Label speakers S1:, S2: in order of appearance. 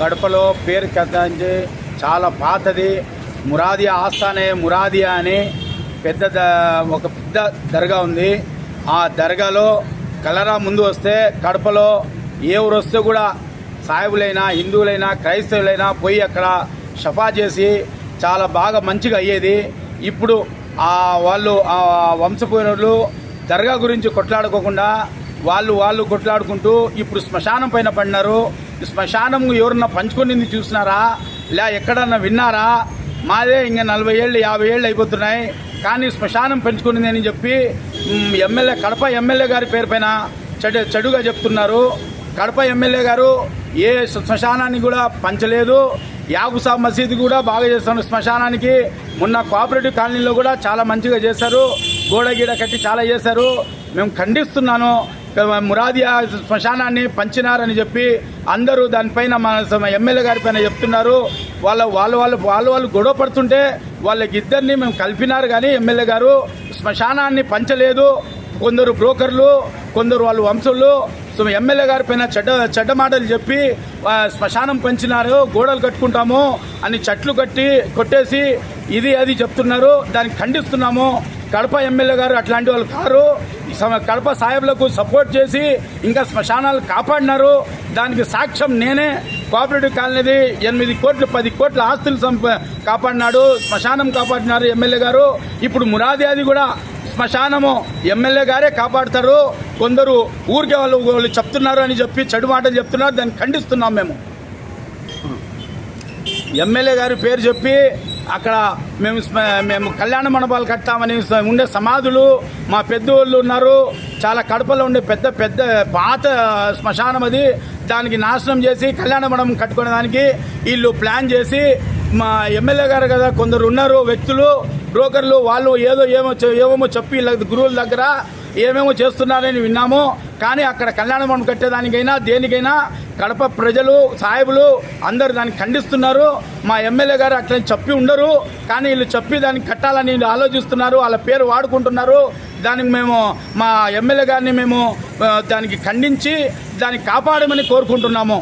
S1: కడపలో పేరు కథించి చాలా పాతది. మురాదియా ఆస్థానే మురాదియా అని పెద్ద ద- ఒక పెద్ద దర్గా ఉంది. ఆ దర్గాలో కలరా ముందు వస్తే కడపలో ఏ ఊరు వస్తే కూడా సాయిబులైనా హిందువులైనా క్రైస్తవులైనా పోయి అక్కడ షఫా చేసి చాలా బాగా మంచిగా అయ్యేది. ఇప్పుడు ఆ వాళ్ళు ఆ దర్గా గురించి కొట్లాడుకోకుండా వాళ్ళు వాళ్ళు కొట్లాడుకుంటూ ఇప్పుడు శ్మశానం పైన పడినారు. శ్మశానం ఎవరన్నా పంచుకునింది చూసినారా? లే ఎక్కడన్నా విన్నారా? మాదే ఇంకా నలభై ఏళ్ళు యాభై ఏళ్ళు అయిపోతున్నాయి. కానీ శ్మశానం పెంచుకునింది అని చెప్పి ఎమ్మెల్యే కడప ఎమ్మెల్యే గారి పేరు పైన చెడు చెడుగా చెప్తున్నారు. కడప ఎమ్మెల్యే గారు ఏ శ్మశానాన్ని కూడా పంచలేదు. యాగుసాబ్ మసీదు కూడా బాగా చేస్తున్నారు శ్మశానానికి. మొన్న కోఆపరేటివ్ కాలనీలో కూడా చాలా మంచిగా చేశారు. గోడ గీడ కట్టి చాలా చేశారు. మేము ఖండిస్తున్నాను మురాదియా శ్మశానాన్ని పంచినారని చెప్పి అందరూ దానిపైన మన ఎమ్మెల్యే గారి పైన చెప్తున్నారు. వాళ్ళ వాళ్ళు వాళ్ళు వాళ్ళు వాళ్ళు గొడవ పడుతుంటే వాళ్ళకి ఇద్దరిని మేము కలిపినారు కానీ ఎమ్మెల్యే గారు శ్మశానాన్ని పంచలేదు. కొందరు బ్రోకర్లు కొందరు వాళ్ళు వంశులు సో ఎమ్మెల్యే గారి పైన చెడ్డ చెడ్డ మాటలు చెప్పి శ్మశానం పెంచినారు గోడలు కట్టుకుంటాము అని చెట్లు కట్టి కొట్టేసి ఇది అది చెప్తున్నారు. దాన్ని ఖండిస్తున్నాము. కడప ఎమ్మెల్యే గారు అట్లాంటి వాళ్ళు కారు. కడప సాహెబ్లకు సపోర్ట్ చేసి ఇంకా శ్మశానాలు కాపాడినారు. దానికి సాక్ష్యం నేనే. కోఆపరేటివ్ కాలనీది ఎనిమిది కోట్లు పది కోట్ల ఆస్తులు సంప కాపాడినాడు. శ్మశానం కాపాడినారు ఎమ్మెల్యే గారు. ఇప్పుడు మురాదియాది కూడా శ్మశానము ఎమ్మెల్యే గారే కాపాడతారు. కొందరు ఊరికే వాళ్ళు వాళ్ళు చెప్తున్నారు అని చెప్పి చెడు మాటలు చెప్తున్నారు. దాన్ని ఖండిస్తున్నాం మేము. ఎమ్మెల్యే గారి పేరు చెప్పి అక్కడ మేము స్మ- మేము కళ్యాణ మండపాలు కట్టామని ఉండే సమాధులు మా పెద్దోళ్ళు ఉన్నారు. చాలా కడపలో ఉండే పెద్ద పెద్ద పాత శ్మశానం అది. దానికి నాశనం చేసి కళ్యాణ మండపం కట్టుకునే దానికి వీళ్ళు ప్లాన్ చేసి మా ఎమ్మెల్యే గారు కదా కొందరు ఉన్నారు వ్యక్తులు. బ్రోకర్లు వాళ్ళు ఏదో ఏమో ఏమేమో చెప్పి గురువుల దగ్గర ఏమేమో చేస్తున్నారని విన్నాము. కానీ అక్కడ కళ్యాణ మండపం కట్టేదానికైనా దేనికైనా కడప ప్రజలు సాహెబులు అందరూ దాన్ని ఖండిస్తున్నారు. మా ఎమ్మెల్యే గారు అట్లని చెప్పి ఉండరు. కానీ వీళ్ళు చెప్పి దాన్ని కట్టాలని వీళ్ళు ఆలోచిస్తున్నారు. వాళ్ళ పేరు వాడుకుంటున్నారు. దానికి మేము మా ఎమ్మెల్యే గారిని మేము దానికి ఖండించి దాన్ని కాపాడమని కోరుకుంటున్నాము.